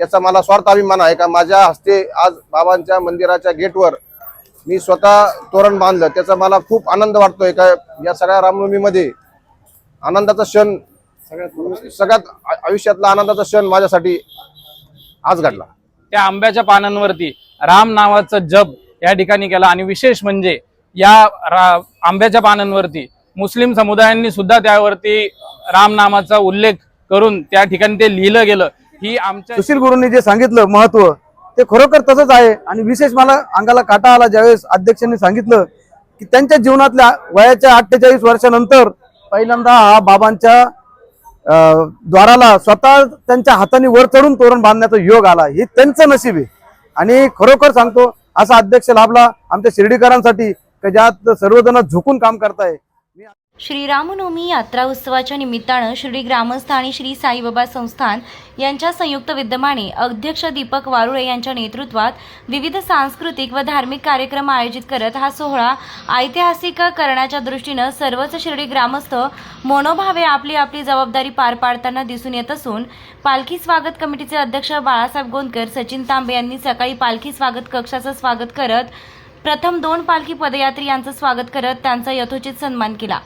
याचा मला स्वार्थ अभिमान आहे का? माझ्या हस्ते आज बाबांच्या मंदिराच्या गेटवर मी स्वतः तोरण बांधलं. त्याचा मला खूप आनंद वाटतोय का? या सगळ्या रामनवमीमध्ये आनंदाचा क्षण सगळ्यात आयुष्यातला आनंदाचा क्षण माझ्यासाठी आज घडला. त्या आंब्याच्या पानांवरती राम नावाचा जप या ठिकाणी केला. आणि विशेष म्हणजे या रा- आंब्याच्या पानांवरती मुस्लिम समुदायांनी सुद्धा त्यावरती राम नामाचा उल्लेख करून त्या ठिकाणी ते लिहिलं गेलं. ही आमच्या सुशील गुरुंनी जे सांगितलं महत्त्व ते खरोखर तसंच आहे. आणि विशेष मला अंगाला काटा आला ज्यावेळेस अध्यक्षांनी सांगितलं की त्यांच्या जीवनातल्या वयाच्या अठ्ठेचाळीस वर्षानंतर पहिल्यांदा हा बाबांच्या अं, द्वाराला स्वतः त्यांच्या हाताने वर चढून तोरण बांधण्याचा योग आला. हे त्यांचं नशीब आहे. आणि खरोखर सांगतो असा अध्यक्ष लाभला आमच्या शिर्डीकरांसाठी की ज्यात सर्वजण झुकून काम करताय. श्रीरामनवमी यात्रा उत्सवाच्या निमित्तानं श्री ग्रामस्थ आणि श्री साईबाबा संस्थान यांच्या संयुक्त विद्यमाने अध्यक्ष दीपक वारुळे यांच्या नेतृत्वात विविध सांस्कृतिक व धार्मिक कार्यक्रम आयोजित करत हा सोहळा ऐतिहासिक करण्याच्या दृष्टीनं सर्वच शिर्डी ग्रामस्थ मनोभावे आपली आपली जबाबदारी पार पाडताना दिसून येत असून पालखी स्वागत कमिटीचे अध्यक्ष बाळासाहेब गोंदकर सचिन तांबे यांनी सकाळी पालखी स्वागत कक्षाचं स्वागत करत प्रथम दोन पालखी पदयात्री यांचं स्वागत करत त्यांचा यथोचित सन्मान केला.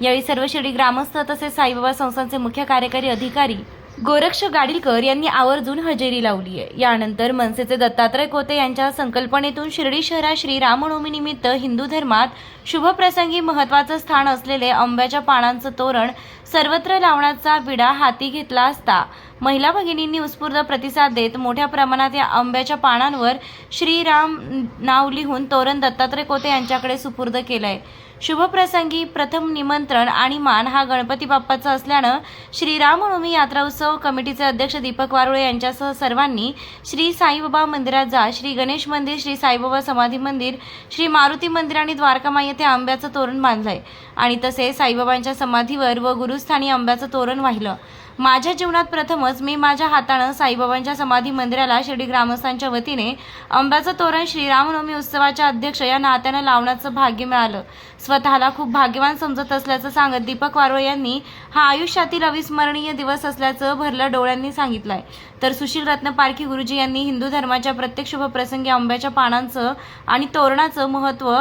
यावेळी सर्व शिर्डी ग्रामस्थ तसेच साईबाबा संस्थांचे मुख्य कार्यकारी अधिकारी गोरक्ष गाडीलकर यांनी आवर्जून हजेरी लावली आहे. यानंतर मनसेचे दत्तात्रय कोते यांच्या संकल्पनेतून शिर्डी शहरात श्री रामनवमीनिमित्त हिंदू धर्मात शुभप्रसंगी महत्वाचं स्थान असलेले आंब्याच्या पानांचं तोरण सर्वत्र लावण्याचा विडा हाती घेतला असता महिला भगिनींनी उत्स्फूर्त प्रतिसाद देत मोठ्या प्रमाणात या आंब्याच्या पानांवर श्रीराम नाव लिहून तोरण दत्तात्रय कोते यांच्याकडे सुपूर्द केलंय. शुभप्रसंगी प्रथम निमंत्रण आणि मान हा गणपती बाप्पाचा असल्यानं श्रीरामनवमी यात्रा उत्सव कमिटीचे अध्यक्ष दीपक वारुळे यांच्यासह सर्वांनी श्री साईबाबा मंदिरात जा श्री गणेश मंदिर श्री साईबाबा समाधी मंदिर श्री मारुती मंदिर आणि द्वारकामाई येथे आंब्याचं तोरण बांधलंय. आणि तसे साईबाबांच्या समाधीवर व गुरुस्थानी आंब्याचं तोरण वाहिलं. माझ्या जीवनात प्रथमच मी माझ्या हातानं साईबाबांच्या समाधी मंदिराला शिर्डी ग्रामस्थांच्या वतीने आंब्याचं तोरण श्रीरामनवमी उत्सवाच्या अध्यक्ष या नात्यानं लावण्याचं भाग्य मिळालं. स्वतःला खूप भाग्यवान समजत असल्याचं सांगत दीपक वारोळे यांनी हा आयुष्यातील अविस्मरणीय दिवस असल्याचं भरलं डोळ्यांनी सांगितलंय. तर सुशील रत्न पारखी गुरुजी यांनी हिंदू धर्माच्या प्रत्येक शुभप्रसंगी आंब्याच्या पानांचं आणि तोरणाचं महत्त्व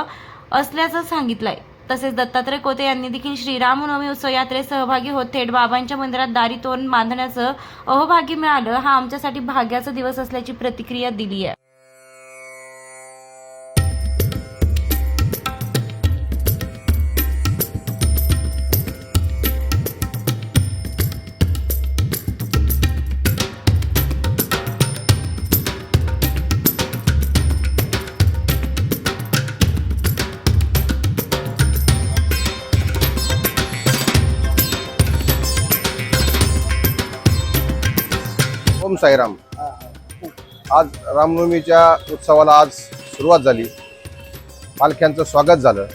असल्याचं सांगितलंय. तसेच दत्तात्रय कोते यांनी देखील श्रीरामनवमी उत्सव यात्रेत सहभागी होत थेट बाबांच्या मंदिरात दारी तोरण बांधण्याचं अहोभाग्य मिळालं. हा आमच्यासाठी भाग्याचा दिवस असल्याची प्रतिक्रिया दिली आहे साईराम. आज रामनवमीच्या उत्सवाला आज सुरुवात झाली. पालख्यांचं स्वागत झालं.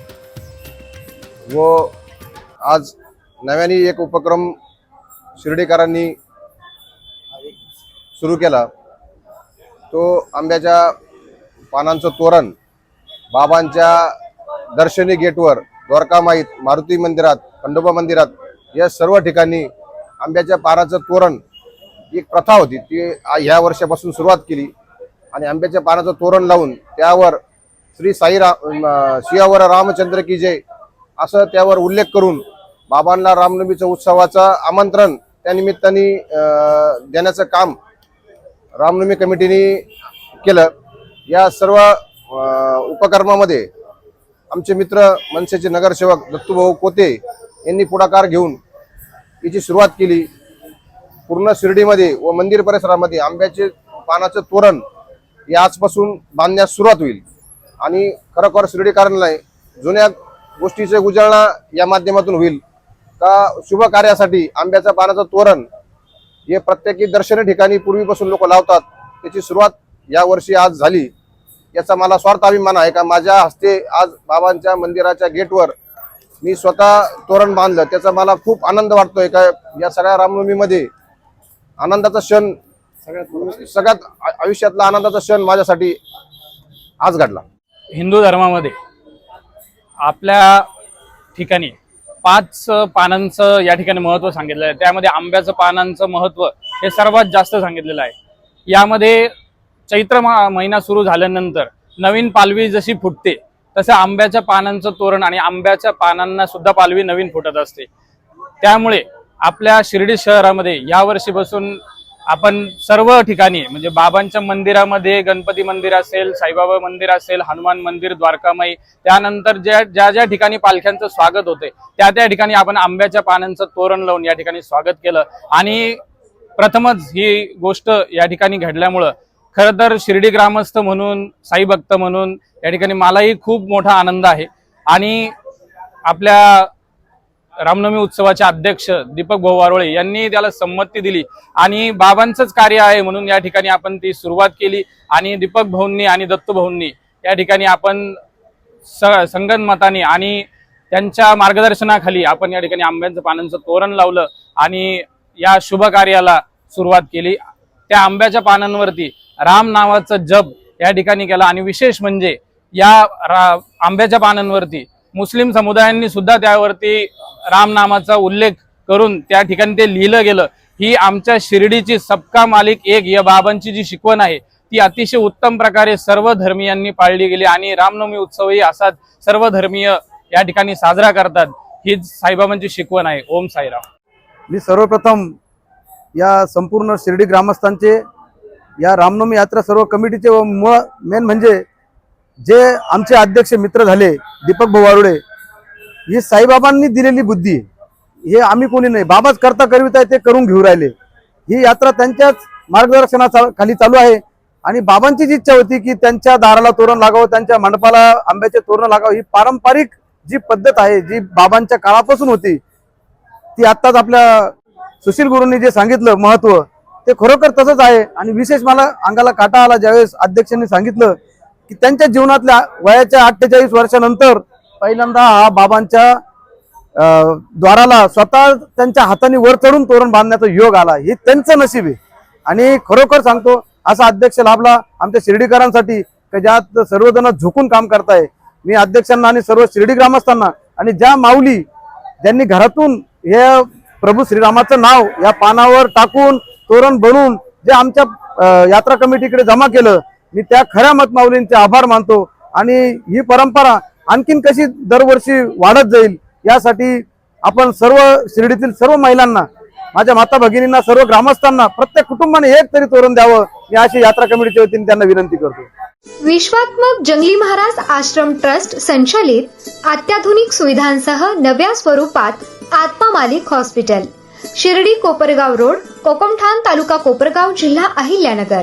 व आज नव्याने एक उपक्रम शिर्डीकरांनी सुरू केला. तो आंब्याच्या पानांचं तोरण बाबांच्या दर्शनी गेटवर द्वारकामाईत मारुती मंदिरात खंडोबा मंदिरात या सर्व ठिकाणी आंब्याच्या पानाचं तोरण एक प्रथा होती. ती ह्या वर्षापासून सुरुवात केली. आणि आंब्याच्या पानाचं तोरण लावून त्यावर श्री साई राम सियावर रामचंद्र की जय असं त्यावर उल्लेख करून बाबांना रामनवमीचं उत्सवाचं आमंत्रण त्या निमित्ताने देण्याचं काम रामनवमी कमिटीने केलं. या सर्व उपक्रमामध्ये आमचे मित्र मनसेचे नगरसेवक दत्तूभाऊ कोते यांनी पुढाकार घेऊन याची सुरुवात केली. पूर्ण शिर्डीमध्ये व मंदिर परिसरामध्ये आंब्याचे पानाचं तोरण या आजपासून बांधण्यास सुरुवात होईल. आणि खरोखर शिर्डीकरांना जुन्या गोष्टीचे गुजारणा या माध्यमातून होईल. का शुभ कार्यासाठी आंब्याचं पानाचं तोरण हे प्रत्येकी दर्शनी ठिकाणी पूर्वीपासून लोक लावतात त्याची सुरुवात या वर्षी आज झाली. याचा मला स्वार्थ अभिमान आहे का? माझ्या हस्ते आज बाबांच्या मंदिराच्या गेटवर मी स्वतः तोरण बांधलं. त्याचा मला खूप आनंद वाटतोय का? या सगळ्या रामनवमीमध्ये आनंदाचा क्षण सगळ्यात आयुष्यातला आनंदाचा क्षण माझ्यासाठी आज घडला. हिंदू धर्मामध्ये आपल्या ठिकाणी पाच पानांचं या ठिकाणी महत्त्व सांगितलेलं आहे. त्यामध्ये आंब्याचं पानांचं महत्त्व हे सर्वात जास्त सांगितलेलं आहे. यामध्ये चैत्र मा- महिना सुरू झाल्यानंतर नवीन पालवी जशी फुटते तसं आंब्याच्या पानांचं तोरण आणि आंब्याच्या पानांना सुद्धा पालवी नवीन फुटत असते. त्यामुळे आपल्या शिर्डी शहरामध्ये यावर्षीपासून आपण सर्व ठिकाणी म्हणजे बाबांच्या मंदिरामध्ये गणपती मंदिर असेल साईबाबा मंदिर असेल हनुमान मंदिर द्वारकामाई त्यानंतर ज्या ज्या ज्या ठिकाणी पालख्यांचं स्वागत होते त्या त्या ठिकाणी आपण आंब्याच्या पानांचं तोरण लावून या ठिकाणी स्वागत केलं. आणि प्रथमच ही गोष्ट या ठिकाणी घडल्यामुळं खरं तर शिर्डी ग्रामस्थ म्हणून साई भक्त म्हणून या ठिकाणी मलाही खूप मोठा आनंद आहे. आणि आपल्या रामनवमी उत्सवाचे अध्यक्ष दीपक भाऊ वारोळे यांनी त्याला संमती दिली. आणि बाबांचंच कार्य आहे म्हणून या ठिकाणी आपण ती सुरुवात केली. आणि दीपक भाऊंनी आणि दत्तू भाऊंनी या ठिकाणी आपण स संगनमताने आणि त्यांच्या मार्गदर्शनाखाली आपण या ठिकाणी आंब्यांचं पानांचं तोरण लावलं आणि या शुभ कार्याला सुरुवात केली. त्या आंब्याच्या पानांवरती राम नावाचं जप या ठिकाणी केला. आणि विशेष म्हणजे या रा- आंब्याच्या पानांवरती मुस्लिम समुदायांनी सुद्धा त्यावरती रामनामाचा उल्लेख करून त्या ठिकाणी ते लिहिलं गेलं. ही आमच्या शिर्डीची सबका मालिक एक या बाबांची जी शिकवण आहे ती अतिशय उत्तम प्रकारे सर्व धर्मीयांनी पाळली गेली आणि रामनवमी उत्सवही असाच सर्व धर्मीय या ठिकाणी साजरा करतात. हीच साईबाबांची शिकवण आहे. ओम साईराम. मी सर्वप्रथम या संपूर्ण शिर्डी ग्रामस्थांचे या रामनवमी यात्रा सर्व कमिटीचे व मुळ मेन म्हणजे जे आमचे अध्यक्ष मित्र झाले दीपक भाऊ वारुडे ही साईबाबांनी दिलेली बुद्धी हे आम्ही कोणी नाही. बाबाच करता करवित आहे ते करून घेऊ राहिले. ही यात्रा त्यांच्याच मार्गदर्शना खाली चालू आहे. आणि बाबांचीच इच्छा होती की त्यांच्या दाराला तोरण लागावं त्यांच्या मंडपाला आंब्याचे तोरण लागावं. ही पारंपरिक जी पद्धत आहे जी बाबांच्या काळापासून होती ती आत्ताच आपल्या सुशील गुरूंनी जे सांगितलं महत्त्व ते खरोखर तसंच आहे. आणि विशेष मला अंगाला काटा आला ज्यावेळेस अध्यक्षांनी सांगितलं की त्यांच्या जीवनातल्या वयाच्या अठ्ठेचाळीस वर्षानंतर पहिल्यांदा हा बाबांच्या द्वाराला स्वतः त्यांच्या हाताने वर चढून तोरण बांधण्याचा योग आला. हे त्यांचं नशीब आहे. आणि खरोखर सांगतो असा अध्यक्ष लाभला आमच्या शिर्डीकरांसाठी की ज्यात सर्वजण झुकून काम करताय. मी अध्यक्षांना आणि सर्व शिर्डी ग्रामस्थांना आणि ज्या माऊली ज्यांनी घरातून हे प्रभू श्रीरामाचं नाव या पानावर टाकून तोरण बनवून जे आमच्या यात्रा कमिटीकडे जमा केलं मी त्या खऱ्या मतमाऊलींचे आभार मानतो. आणि ही परंपरा आणखीन कशी दरवर्षी वाढत जाईल यासाठी आपण सर्व शिर्डीतील सर्व महिलांना माझ्या माता भगिनींना सर्व ग्रामस्थांना प्रत्येक कुटुंबाने एक तरी तोरण द्यावं मी अशी यात्रा कमिटीच्या वतीने त्यांना विनंती करतो. विश्वात्मक जंगली महाराज आश्रम ट्रस्ट संचालित अत्याधुनिक सुविधांसह नव्या स्वरूपात आत्मा मालिक हॉस्पिटल शिर्डी कोपरगाव रोड कोकमठाण तालुका कोपरगाव जिल्हा अहिल्यानगर.